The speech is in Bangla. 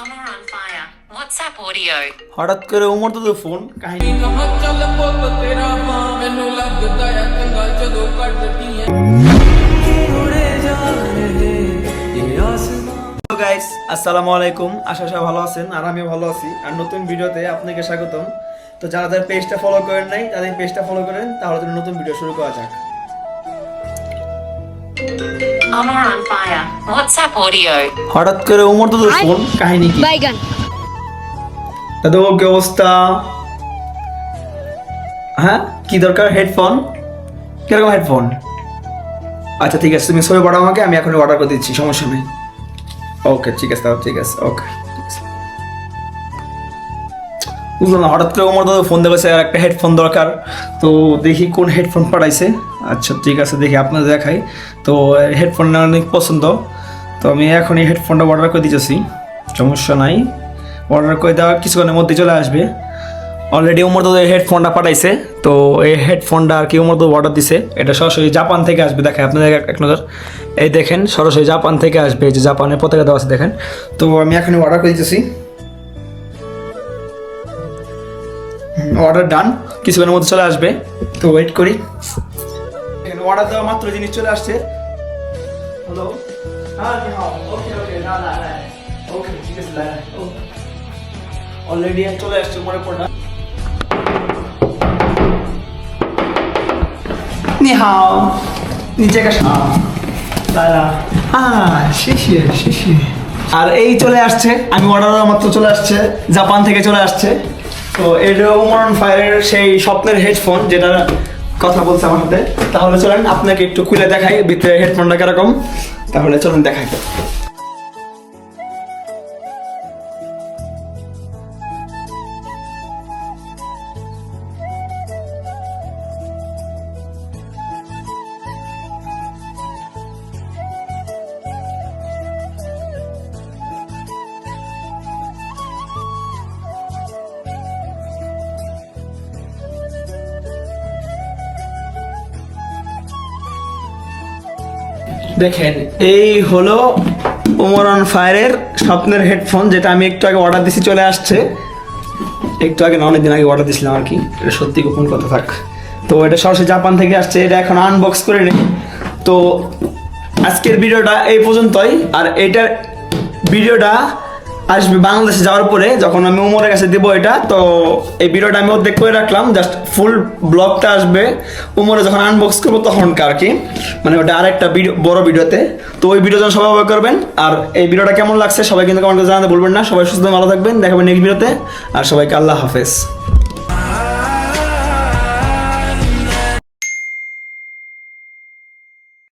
Mama on fire. WhatsApp audio. হঠাৎ করে উমর তো ফোন কাহিনী। গাইস আসসালামু আলাইকুম। আশা সব ভালো আছেন আর আমি ভালো আছি। আর নতুন ভিডিওতে আপনাকে স্বাগতম। তো যারা তাদের পেজটা ফলো করেন নাই, তাদের পেজটা ফলো করেন, তাহলে নতুন ভিডিও শুরু করা যাক। Omar on fire. WhatsApp audio. হঠাৎ করে ওমর তো ফোন কাহিনী কি? বাইগান দাদু কি অবস্থা? হ্যাঁ? কি দরকার? হেডফোন কীরকম হেডফোন আচ্ছা ঠিক আছে তুমি ছবি পাঠাও আমাকে আমি এখন অর্ডার করে দিচ্ছি সমস্যা নেই। ওকে ঠিক আছে তাও ঠিক আছে ওকে বুঝলাম না, হঠাৎ করে আমার দাদা ফোন দেবেছে আর একটা হেডফোন দরকার। তো দেখি কোন হেডফোন পাঠাইছে। আচ্ছা ঠিক আছে, দেখি আপনাদের দেখাই। তো হেডফোনটা অনেক পছন্দ। তো আমি এখনই হেডফোনটা অর্ডার করে দিতেছি। সমস্যা নাই। অর্ডার করে দেওয়া কিছুক্ষণের মধ্যে চলে আসবে। অলরেডি উমর দাদা হেডফোনটা পাঠাইছে। তো এই হেডফোনটা আর কি উমর দাদা অর্ডার দিছে। এটা সরাসরি জাপান থেকে আসবে। দেখেন আপনাদের এক- নজর। এই দেখেন, সরাসরি জাপান থেকে আসবে। এই যে জাপানের পতাকা দেওয়া আছে, দেখেন। তো আমি এখনই অর্ডার করে দিতেছি। অর্ডার ডান কিছুক্ষণের মধ্যে চলে আসবে তো ওয়েট করি এখানে অর্ডার দেওয়া মাত্র জিনিস চলে আসছে হ্যালো হ্যাঁ ওকে ওকে না না না ওকে ঠিক আছে অলরেডি চলে আসছে মনে পড়া 你好，你这个啥？来了啊，谢谢谢谢。আর এই চলে আসছে আমি অর্ডার দেওয়া মাত্র চলে আসছে জাপান থেকে চলে আসছে তো এটা ওমরন ফায়ারের সেই স্বপ্নের হেডফোন যেটা কথা বলছে আমার সাথে তাহলে চলেন আপনাকে একটু খুলে দেখাই, ভিতরে হেডফোনটা কীরকম? তাহলে চলুন দেখাই। দেখেন, এই হলো অন ফায়ারের স্বপ্নের হেডফোন যেটা আমি একটু আগে অর্ডার দিছি, চলে আসছে। একটু আগে না, অনেকদিন আগে অর্ডার দিছিলাম আর কি। এটা সত্যি গোপন কথা, থাক। তো এটা সরাসরি জাপান থেকে আসছে, এটা এখন আনবক্স করে নিই। তো আজকের ভিডিওটা এই পর্যন্তই, আর এটার ভিডিওটা আসবে বাংলাদেশে যাওয়ার পরে যখন আমি উমরের কাছে দেবো এটা, তো এই ভিডিওটা আমি অর্ধেক করে রাখলাম জাস্ট ফুল ব্লগটা আসবে। উমরে যখন আনবক্স করব তখন আর কি মানে ওটা আরেকটা ভিডিও, বড় ভিডিওতে। তো ওই ভিডিও যেন সবাই করবেন, আর এই ভিডিওটা কেমন লাগছে সবাই কিন্তু কমেন্ট করে জানাতে বলবেন না। সবাই সুস্থ ভালো থাকবেন দেখাবেন নেক্সট ভিডিওতে, আর সবাইকে আল্লাহ হাফেজ।